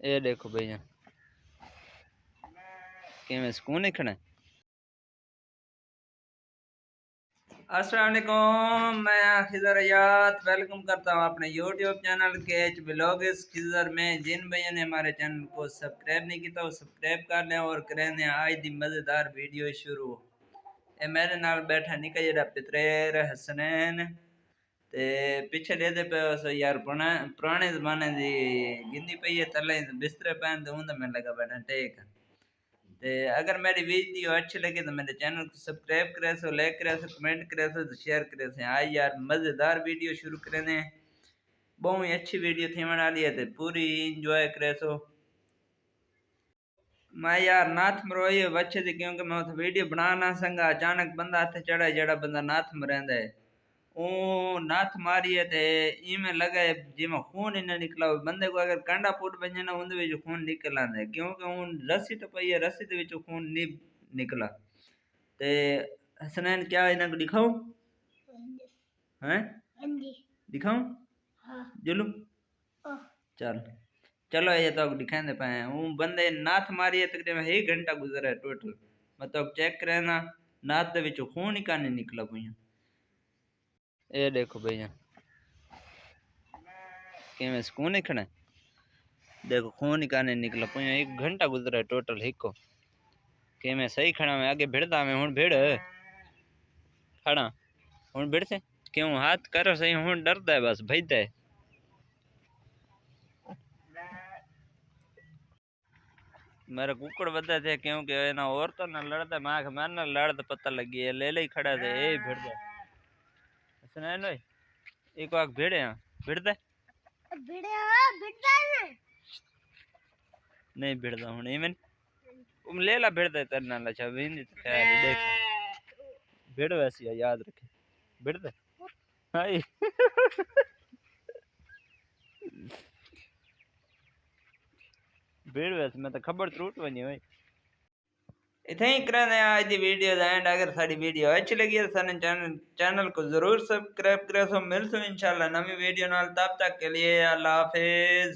ये देखो भैया। कि मैं सुकून ही खड़ा असलकुम मैं खिजर याद, वेलकम करता हूँ अपने YouTube channel K H blog Khizar में। जिन भैया ने हमारे चैनल को सब्सक्राइब नहीं किया वो सब्सक्राइब कर लें और करें आज दी मज़ेदार वीडियो शुरू। ये मेरे नाल बैठा निकल जरा पितरेर हसनैन ते पिच्छे रेह्दे पे अस यार पराने जमाने दी गिनदी पेई ऐ थल्लै बिस्तरे पे न ते उं'दे में लगा बैठा टेक। ते अगर मेरी वीडियो अच्छी लगे तो मेरे चैनल को सब्सक्राइब करे सो लाइक करे सो कमेंट करे सो तो शेयर करे सो आज यार मज़ेदार वीडियो शुरू करे ने। बहुत ही अच्छी वीडियो थी वाली है पूरी इंजॉय करे सो। मैं यार नाथ मरोई बच्चे थी क्योंकि मैं उस वीडियो बना ना संगा, अचानक बंदा हथ चढ़ा जेड़ा बंदा नाथ मरेंदा है नाथ मारिए थे इमें जिमें खून निकला बंदे को अगर खून निकल आंदा क्योंकि हूँ रस्सी टपाई है रस्सी के खून नहीं निकला हसनैन क्या इन्हें को दिखाऊँ हैं दिखाऊँ चल चलो ये तो दिखाने पाए हूँ बंदे नाथ मारिए तकरीबन एक घंटा गुजरा है टोटल मतलब चेक करना नाथ के खून ही काने निकला पुया ये देखो भैया। कैमें કેમે કોને ખણે देखो, खून ही कहने निकला। पे एक घंटा गुजरा है टोटल हिको। के मैं सही खड़ा, मैं आगे भिड़ता मैं हूँ भिड़। खड़ा? हूँ भिड़ से क्यों हाथ करो, सही हूँ डरता है, बस भजता है मेरे कुकड़ बदे थे, क्योंकि ना और तो ना लड़ता माँ मारना लड़ता पता लगी है ले ले खड़ा थे यही भिड़ता सुनाए नो एक आख भिड़े भिड़दा भिड़े भिड़ता है नहीं भिड़दा हूँ इवन तुम ले ला भिड़दा तेरे नाल। अच्छा भी नहीं तो ख्याल देख भिड़ वैसी है याद रखे। भिड़दा हाय। भिड़ वैसे मैं तो खबर त्रुट बनी हुई इतना ही करा आज की वीडियो का एंड अगर साड़ी वीडियो अच्छी लगी है तो सारे चैनल को ज़रूर सब्सक्राइब करो सो मिल सो इंशाल्लाह नवी वीडियो नाल, तब तक के लिए अल्लाह हाफिज।